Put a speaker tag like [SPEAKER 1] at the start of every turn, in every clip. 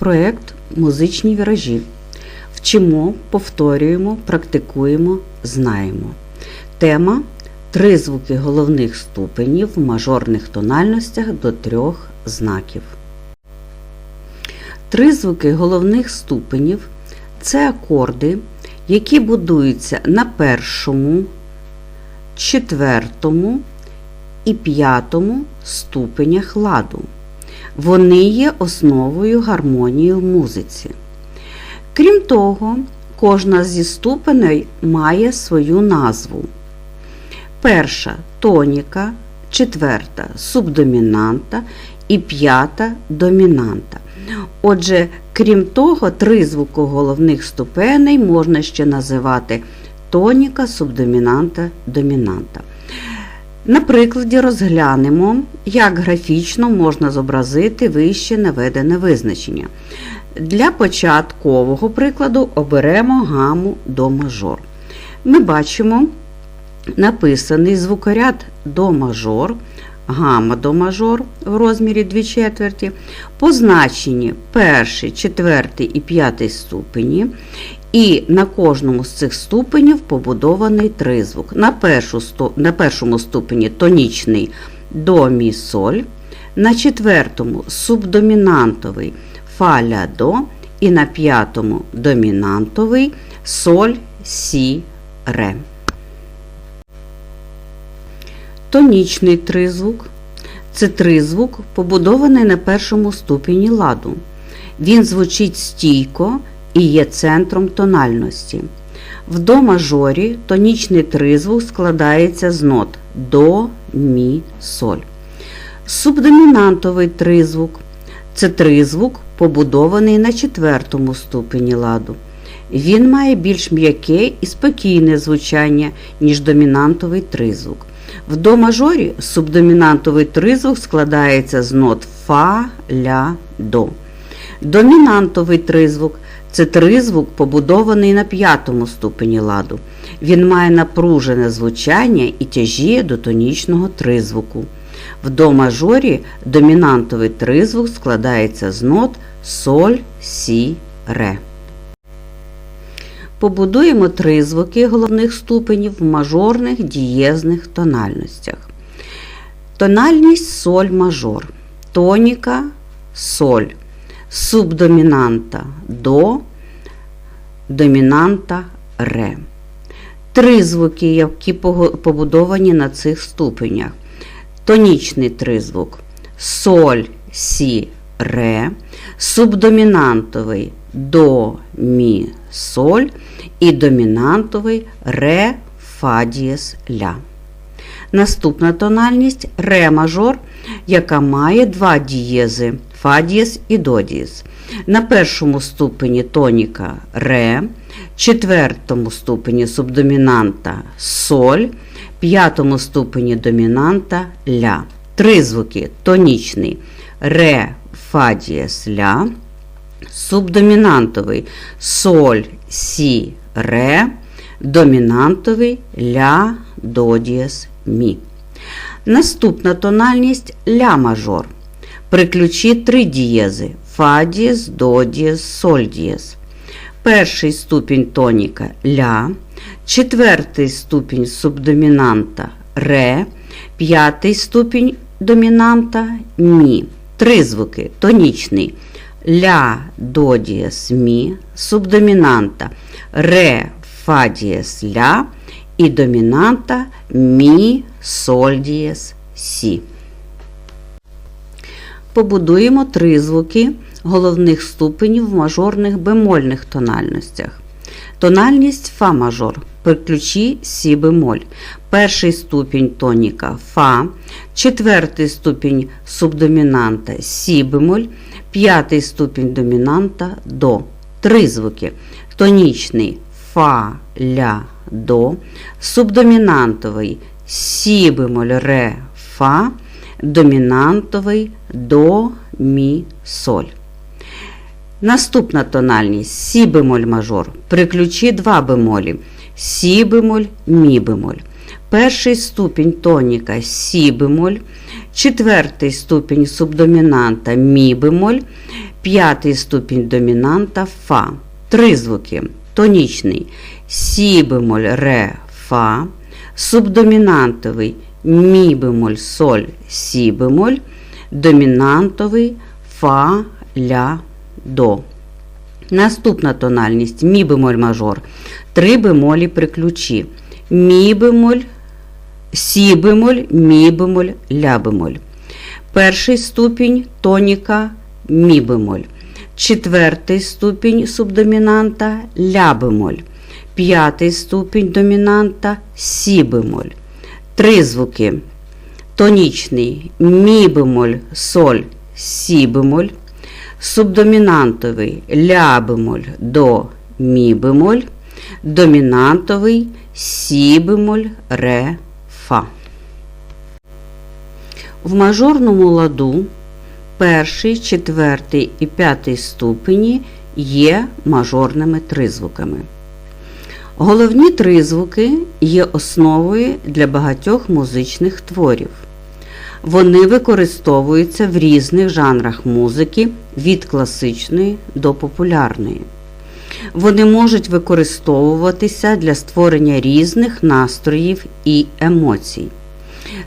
[SPEAKER 1] проєкт Музичні віражі. Вчимо, повторюємо, практикуємо, знаємо. Тема Три звуки головних ступенів в мажорних тональностях до трьох знаків. Три звуки головних ступенів це акорди, які будуються на першому, четвертому і п'ятому ступенях ладу. Вони є основою гармонії в музиці. Крім того, кожна зі ступеней має свою назву. Перша тоніка, четверта субдомінанта і п'ята домінанта. Отже, крім того, три звукоголовних ступеней можна ще називати тоніка, субдомінанта, домінанта. На прикладі розглянемо, як графічно можна зобразити вище наведене визначення. Для початкового прикладу оберемо гаму до мажор. Ми бачимо написаний звукоряд до мажор, гама до мажор в розмірі 2 четверті, позначені перший, четвертий і п'ятий ступені. І на кожному з цих ступенів побудований тризвук. На, першу, на першому ступені тонічний до мі соль, на четвертому субдомінантовий фа ля до, і на п'ятому домінантовий соль сі ре. Тонічний тризвук це тризвук, побудований на першому ступені ладу. Він звучить стійко і є центром тональності. В до мажорі тонічний тризвук складається з нот до, мі, соль. Субдомінантовий тризвук це тризвук, побудований на четвертому ступені ладу. Він має більш м'яке і спокійне звучання, ніж домінантовий тризвук. В до мажорі субдомінантовий тризвук складається з нот Фа, Ля, До. Домінантовий тризвук це тризвук, побудований на п'ятому ступені ладу. Він має напружене звучання і тяжіє до тонічного тризвуку. В до мажорі домінантовий тризвук складається з нот соль, сі, ре. Побудуємо тризвуки головних ступенів в мажорних дієзних тональностях. Тональність соль мажор, тоніка соль, субдомінанта до, домінанта ре. Три звуки, які побудовані на цих ступенях. Тонічний тризвук соль, сі, ре, субдомінантовий до, мі, соль і домінантовий ре, фа дієс, ля. Наступна тональність ре мажор, яка має два дієзи фа дієс і додієс. На першому ступені тоніка ре, четвертому ступені субдомінанта соль, п'ятому ступені домінанта ля. Три звуки тонічний ре, фадієс ля, субдомінантовий соль, сі, ре, домінантовий ля, додієс мі. Наступна тональність ля мажор. При ключі три дієзи фа дієс, до дієс, соль дієс. Перший ступінь тоніка ля, четвертий ступінь субдомінанта ре, п'ятий ступінь домінанта мі. Три звуки тонічний ля до дієс мі, субдомінанта ре, фа дієс ля і домінанта мі, соль дієс сі. Побудуємо три звуки головних ступенів в мажорних бемольних тональностях. Тональність фа мажор при ключі сі бемоль. Перший ступінь тоніка фа, четвертий ступінь субдомінанта сі бемоль, п'ятий ступінь домінанта до. Три звуки. Тонічний фа, ля, до, субдомінантовий сі бемоль, ре, фа, домінантовий до, мі, соль. Наступна тональність сі бемоль мажор. При ключі два бемолі. Сі бемоль, мі бемоль. Перший ступінь тоніка сі бемоль, четвертий ступінь субдомінанта мі бемоль, п'ятий ступінь домінанта Фа. Три звуки. Тонічний Сі бемоль, ре, фа, субдомінантовий Мі бемоль, соль, Сі бемоль, домінантовий Фа, ля, до. Наступна тональність Мі бемоль мажор. Три бемолі при ключі. Мі бемоль, Сі бемоль, Мі бемоль, ля бемоль. Перший ступінь тоніка Мі бемоль. Четвертий ступінь субдомінанта ля бемоль. П'ятий ступінь домінанта Сі бемоль. Три звуки. Тонічний Мі бемоль, соль, Сі бемоль. Субдомінантовий ля бемоль до Мі бемоль. Домінантовий Сі бемоль, ре, фа. В мажорному ладу перший, четвертий і п'ятий ступені є мажорними тризвуками. Головні тризвуки є основою для багатьох музичних творів. Вони використовуються в різних жанрах музики від класичної до популярної. Вони можуть використовуватися для створення різних настроїв і емоцій.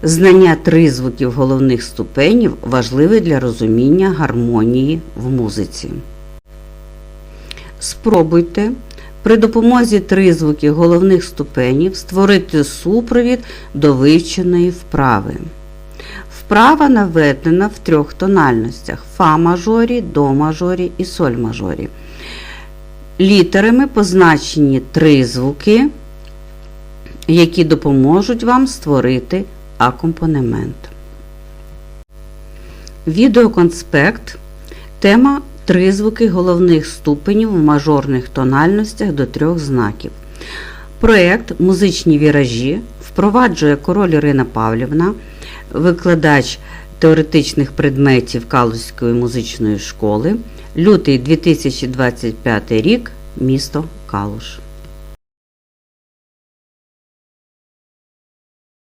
[SPEAKER 1] Знання тризвуків головних ступенів важливе для розуміння гармонії в музиці. Спробуйте при допомозі тризвуків головних ступенів створити супровід до вивченої вправи. Вправа наведена в трьох тональностях фа мажорі, до мажорі і соль мажорі. Літерами позначені три звуки, які допоможуть вам створити акомпанемент. Відеоконспект. Тема Тризвуки головних ступенів в мажорних тональностях до трьох знаків. Проєкт Музичні віражі впроваджує король Ірина Павлівна, викладач теоретичних предметів Калузької музичної школи. Лютий 2025 рік, місто Калуш.